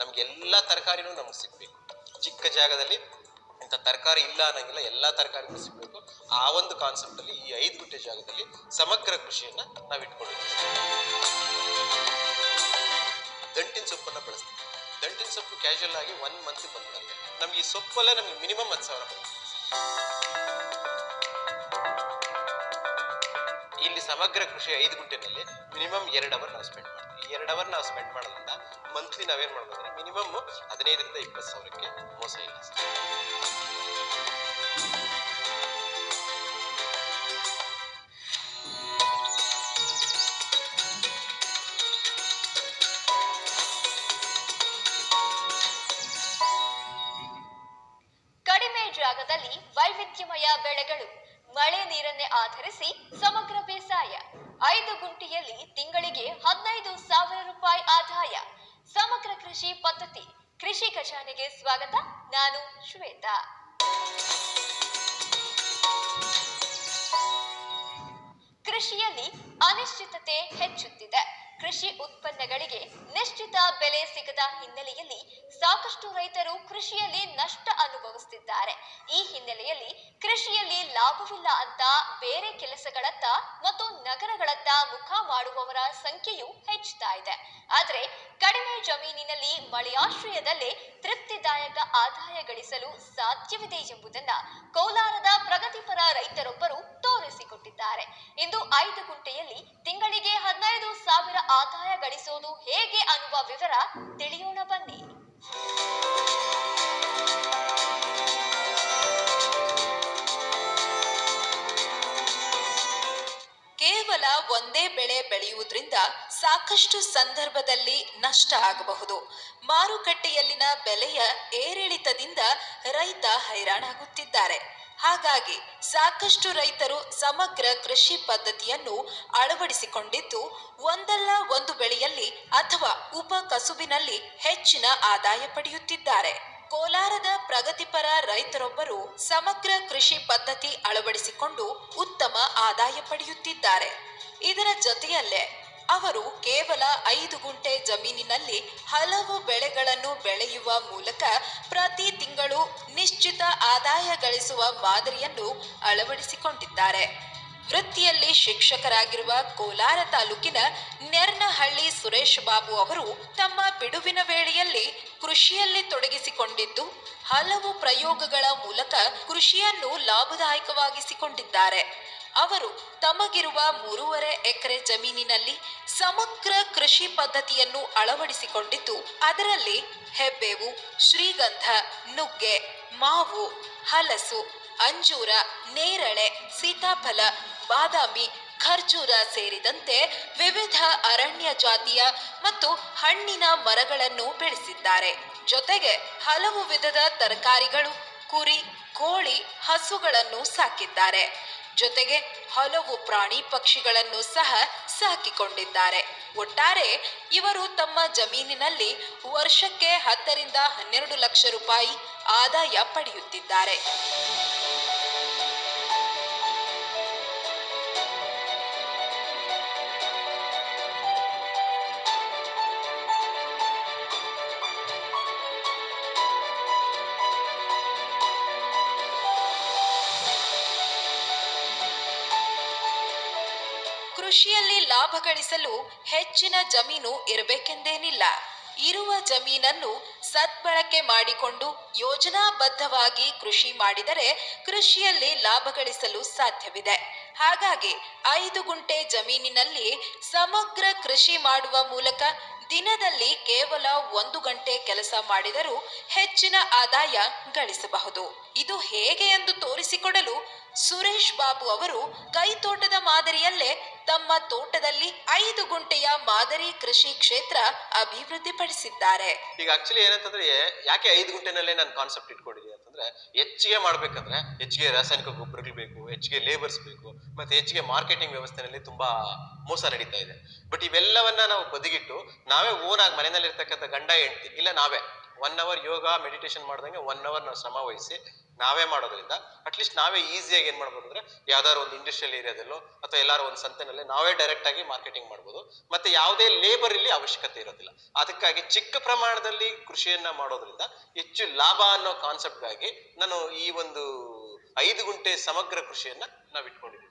ನಮ್ಗೆ ಎಲ್ಲ ತರಕಾರಿನೂ ನಮ್ಗೆ ಸಿಗ್ಬೇಕು. ಚಿಕ್ಕ ಜಾಗದಲ್ಲಿ ಇಂಥ ತರಕಾರಿ ಇಲ್ಲ ಅನ್ನಂಗಿಲ್ಲ, ಎಲ್ಲ ತರಕಾರಿನೂ ಸಿಗ್ಬೇಕು. ಆ ಒಂದು ಕಾನ್ಸೆಪ್ಟ್ ಅಲ್ಲಿ ಈ ಐದು ಗುಂಟೆ ಜಾಗದಲ್ಲಿ ಸಮಗ್ರ ಕೃಷಿಯನ್ನ ನಾವು ಇಟ್ಕೊಂಡಿದ್ದೀವಿ. ದಂಟಿನ ಸೊಪ್ಪನ್ನ ಬಳಸ್ತೀವಿ. ದಂಟಿನ ಸೊಪ್ಪು ಕ್ಯಾಶುವಲ್ ಆಗಿ ಒನ್ ಮಂತ್ ಬಂದ್ಬಿಡುತ್ತೆ. ನಮ್ಗೆ ಈ ಸೊಪ್ಪಲ್ಲೇ ನಮ್ಗೆ ಮಿನಿಮಮ್ ಹತ್ತು ಸಾವಿರ ಬರುತ್ತೆ. ಇಲ್ಲಿ ಸಮಗ್ರ ಕೃಷಿ ಐದು ಗುಂಟೆನಲ್ಲಿ ಮಿನಿಮಮ್ ಎರಡು ಅವರ್ ನಾವು ಸ್ಪೆಂಡ್ ಮಾಡ್ತೀವಿ. ಎರಡು ಅವರ್ ನಾವು ಸ್ಪೆಂಡ್ ಮಾಡೋದ್ರಿಂದ ಮಂತ್ಲಿ ನಾವೇನ್ ಮಾಡ್ಬೋದು ಅಂದ್ರೆ ಮಿನಿಮಮ್ ಹದಿನೈದರಿಂದ ಇಪ್ಪತ್ತು ಸಾವಿರಕ್ಕೆ ಮೋಸ ಇಲ್ಲ ಕಡಿಮೆ ಜಾಗದಲ್ಲಿ ವೈವಿಧ್ಯಮಯ ಬೆಳೆಗಳು, ಮಳೆ ನೀರನ್ನೇ ಆಧರಿಸಿ ಸಮಗ್ರ ಬೇಸಾಯ, ಐದು ಗುಂಟೆಯಲ್ಲಿ ತಿಂಗಳಿಗೆ ಹದಿನೈದು ಸಾವಿರ ರೂಪಾಯಿ ಆದಾಯ. ಸಮಗ್ರ ಕೃಷಿ ಪದ್ಧತಿ ಕೃಷಿ ಖಜಾನೆಗೆ ಸ್ವಾಗತ. ನಾನು ಶ್ವೇತಾ. ಕೃಷಿಯಲ್ಲಿ ಅನಿಶ್ಚಿತತೆ ಹೆಚ್ಚುತ್ತಿದೆ. ಕೃಷಿ ಉತ್ಪನ್ನಗಳಿಗೆ ನಿಶ್ಚಿತ ಬೆಲೆ ಸಿಗದ ಹಿನ್ನೆಲೆಯಲ್ಲಿ ಸಾಕಷ್ಟು ರೈತರು ಕೃಷಿಯಲ್ಲಿ ನಷ್ಟ ಅನುಭವಿಸುತ್ತಿದ್ದಾರೆ. ಈ ಹಿನ್ನೆಲೆಯಲ್ಲಿ ಕೃಷಿಯಲ್ಲಿ ಲಾಭವಿಲ್ಲ ಅಂತ ಬೇರೆ ಕೆಲಸಗಳತ್ತ ಮತ್ತು ನಗರಗಳತ್ತ ಮುಖ ಮಾಡುವವರ ಸಂಖ್ಯೆಯು ಹೆಚ್ಚುತ್ತಾ ಇದೆ. ಆದರೆ ಕಡಿಮೆ ಜಮೀನಿನಲ್ಲಿ ಮಳೆಯಾಶ್ರಯದಲ್ಲೇ ತೃಪ್ತಿದಾಯಕ ಆದಾಯ ಗಳಿಸಲು ಸಾಧ್ಯವಿದೆ ಎಂಬುದನ್ನ ಕೋಲಾರದ ಪ್ರಗತಿಪರ ರೈತರೊಬ್ಬರು ತೋರಿಸಿಕೊಟ್ಟಿದ್ದಾರೆ. ಇಂದು ಐದು ಗುಂಟೆಯಲ್ಲಿ ತಿಂಗಳಿಗೆ ಹದಿನೈದು ಸಾವಿರ ಆದಾಯ ಗಳಿಸೋದು ಹೇಗೆ ಅನ್ನುವ ವಿವರ ತಿಳಿಯೋಣ ಬನ್ನಿ. ಕೇವಲ ಒಂದೇ ಬೆಳೆ ಬೆಳೆಯುವುದರಿಂದ ಸಾಕಷ್ಟು ಸಂದರ್ಭದಲ್ಲಿ ನಷ್ಟ ಆಗಬಹುದು. ಮಾರುಕಟ್ಟೆಯಲ್ಲಿನ ಬೆಲೆಯ ಏರಿಳಿತದಿಂದ ರೈತ ಹೈರಾಣಾಗುತ್ತಿದ್ದಾರೆ. ಹಾಗಾಗಿ ಸಾಕಷ್ಟು ರೈತರು ಸಮಗ್ರ ಕೃಷಿ ಪದ್ಧತಿಯನ್ನು ಅಳವಡಿಸಿಕೊಂಡಿದ್ದು, ಒಂದಲ್ಲ ಒಂದು ಬೆಳೆಯಲ್ಲಿ ಅಥವಾ ಉಪ ಕಸುಬಿನಲ್ಲಿ ಹೆಚ್ಚಿನ ಆದಾಯ ಪಡೆಯುತ್ತಿದ್ದಾರೆ. ಕೋಲಾರದ ಪ್ರಗತಿಪರ ರೈತರೊಬ್ಬರು ಸಮಗ್ರ ಕೃಷಿ ಪದ್ಧತಿ ಅಳವಡಿಸಿಕೊಂಡು ಉತ್ತಮ ಆದಾಯ ಪಡೆಯುತ್ತಿದ್ದಾರೆ. ಇದರ ಜೊತೆಯಲ್ಲೇ ಅವರು ಕೇವಲ ಐದು ಗುಂಟೆ ಜಮೀನಿನಲ್ಲಿ ಹಲವು ಬೆಳೆಗಳನ್ನು ಬೆಳೆಯುವ ಮೂಲಕ ಪ್ರತಿ ತಿಂಗಳು ನಿಶ್ಚಿತ ಆದಾಯ ಗಳಿಸುವ ಮಾದರಿಯನ್ನು ಅಳವಡಿಸಿಕೊಂಡಿದ್ದಾರೆ. ವೃತ್ತಿಯಲ್ಲಿ ಶಿಕ್ಷಕರಾಗಿರುವ ಕೋಲಾರ ತಾಲೂಕಿನ ನೆರ್ನಹಳ್ಳಿ ಸುರೇಶ್ ಬಾಬು ಅವರು ತಮ್ಮ ಬಿಡುವಿನ ವೇಳೆಯಲ್ಲಿ ಕೃಷಿಯಲ್ಲಿ ತೊಡಗಿಸಿಕೊಂಡಿದ್ದು, ಹಲವು ಪ್ರಯೋಗಗಳ ಮೂಲಕ ಕೃಷಿಯನ್ನು ಲಾಭದಾಯಕವಾಗಿಸಿಕೊಂಡಿದ್ದಾರೆ. ಅವರು ತಮಗಿರುವ ಮೂರುವರೆ ಎಕರೆ ಜಮೀನಿನಲ್ಲಿ ಸಮಗ್ರ ಕೃಷಿ ಪದ್ಧತಿಯನ್ನು ಅಳವಡಿಸಿಕೊಂಡಿದ್ದು, ಅದರಲ್ಲಿ ಹೆಬ್ಬೇವು, ಶ್ರೀಗಂಧ, ನುಗ್ಗೆ, ಮಾವು, ಹಲಸು, ಅಂಜೂರ, ನೇರಳೆ, ಸೀತಾಫಲ, ಬಾದಾಮಿ, ಖರ್ಜೂರ ಸೇರಿದಂತೆ ವಿವಿಧ ಅರಣ್ಯ ಜಾತಿಯ ಮತ್ತು ಹಣ್ಣಿನ ಮರಗಳನ್ನು ಬೆಳೆಸಿದ್ದಾರೆ. ಜೊತೆಗೆ ಹಲವು ವಿಧದ ತರಕಾರಿಗಳು, ಕುರಿ, ಕೋಳಿ, ಹಸುಗಳನ್ನು ಸಾಕಿದ್ದಾರೆ. ಜೊತೆಗೆ ಹಲವು ಪ್ರಾಣಿ ಪಕ್ಷಿಗಳನ್ನು ಸಹ ಸಾಕಿಕೊಂಡಿದ್ದಾರೆ. ಒಟ್ಟಾರೆ ಇವರು ತಮ್ಮ ಜಮೀನಿನಲ್ಲಿ ವರ್ಷಕ್ಕೆ ಹತ್ತರಿಂದ ಹನ್ನೆರಡು ಲಕ್ಷ ರೂಪಾಯಿ ಆದಾಯ ಪಡೆಯುತ್ತಿದ್ದಾರೆ. ಕೃಷಿಯಲ್ಲಿ ಲಾಭ ಗಳಿಸಲು ಹೆಚ್ಚಿನ ಜಮೀನು ಇರಬೇಕೆಂದೇನಿಲ್ಲ. ಇರುವ ಜಮೀನನ್ನು ಸದ್ಬಳಕೆ ಮಾಡಿಕೊಂಡು ಯೋಜನಾಬದ್ಧವಾಗಿ ಕೃಷಿ ಮಾಡಿದರೆ ಕೃಷಿಯಲ್ಲಿ ಲಾಭ ಗಳಿಸಲು ಸಾಧ್ಯವಿದೆ. ಹಾಗಾಗಿ ಐದು ಗುಂಟೆ ಜಮೀನಿನಲ್ಲಿ ಸಮಗ್ರ ಕೃಷಿ ಮಾಡುವ ಮೂಲಕ ದಿನದಲ್ಲಿ ಕೇವಲ ಒಂದು ಗಂಟೆ ಕೆಲಸ ಮಾಡಿದರೂ ಹೆಚ್ಚಿನ ಆದಾಯ ಗಳಿಸಬಹುದು. ಇದು ಹೇಗೆ ಎಂದು ತೋರಿಸಿಕೊಡಲು ಸುರೇಶ್ ಬಾಬು ಅವರು ಕೈತೋಟದ ಮಾದರಿಯಲ್ಲೇ ತಮ್ಮ ತೋಟದಲ್ಲಿ ಐದು ಗುಂಟೆಯ ಮಾದರಿ ಕೃಷಿ ಕ್ಷೇತ್ರ ಅಭಿವೃದ್ಧಿಪಡಿಸಿದ್ದಾರೆ. ಈಗ ಆಕ್ಚುಲಿ ಏನಂತಂದ್ರೆ, ಯಾಕೆ ಐದು ಗುಂಟೆನಲ್ಲೇ ನಾನು ಕಾನ್ಸೆಪ್ಟ್ ಇಟ್ಕೊಂಡಿದ್ದೀನಿ ಅಂತಂದ್ರೆ, ಹೆಚ್ಚಿಗೆ ಮಾಡ್ಬೇಕಂದ್ರೆ ಹೆಚ್ಚಿಗೆ ರಾಸಾಯನಿಕ ಗೊಬ್ಬರಗಳು ಬೇಕು, ಹೆಚ್ಚಿಗೆ ಲೇಬರ್ಸ್ ಬೇಕು, ಮತ್ತೆ ಹೆಚ್ಚಿಗೆ ಮಾರ್ಕೆಟಿಂಗ್ ವ್ಯವಸ್ಥೆನಲ್ಲಿ ತುಂಬಾ ಮೋಸ ನಡೀತಾ ಇದೆ. ಬಟ್ ಇವೆಲ್ಲವನ್ನ ನಾವು ಬದಿಗಿಟ್ಟು, ನಾವೇ ಓನ್ ಆಗಿ ಮನೆಯಲ್ಲಿರ್ತಕ್ಕಂಥ ಗಂಡ ಹೆಂಡ್ತಿ, ಇಲ್ಲ ನಾವೇ ಒನ್ ಅವರ್ ಯೋಗ ಮೆಡಿಟೇಷನ್ ಮಾಡ್ದಂಗೆ ಒನ್ ಅವರ್ ನಾವು ಶ್ರಮ ನಾವೇ ಮಾಡೋದ್ರಿಂದ ಅಟ್ಲೀಸ್ಟ್ ನಾವೇ ಈಸಿಯಾಗಿ ಏನ್ ಮಾಡ್ಬೋದು ಅಂದ್ರೆ ಯಾವ್ದಾದ್ರು ಒಂದು ಇಂಡಸ್ಟ್ರಿಯಲ್ ಏರಿಯಾದಲ್ಲೋ ಅಥವಾ ಎಲ್ಲಾರು ಒಂದು ಸಂತೆನಲ್ಲಿ ನಾವೇ ಡೈರೆಕ್ಟ್ ಆಗಿ ಮಾರ್ಕೆಟಿಂಗ್ ಮಾಡ್ಬೋದು. ಮತ್ತೆ ಯಾವುದೇ ಲೇಬರ್ ಇಲ್ಲಿ ಅವಶ್ಯಕತೆ ಇರೋದಿಲ್ಲ. ಅದಕ್ಕಾಗಿ ಚಿಕ್ಕ ಪ್ರಮಾಣದಲ್ಲಿ ಕೃಷಿಯನ್ನ ಮಾಡೋದ್ರಿಂದ ಹೆಚ್ಚು ಲಾಭ ಅನ್ನೋ ಕಾನ್ಸೆಪ್ಟ್ಗಾಗಿ ನಾನು ಈ ಒಂದು ಐದು ಗುಂಟೆ ಸಮಗ್ರ ಕೃಷಿಯನ್ನ ನಾವು ಇಟ್ಕೊಂಡಿದ್ದೀವಿ.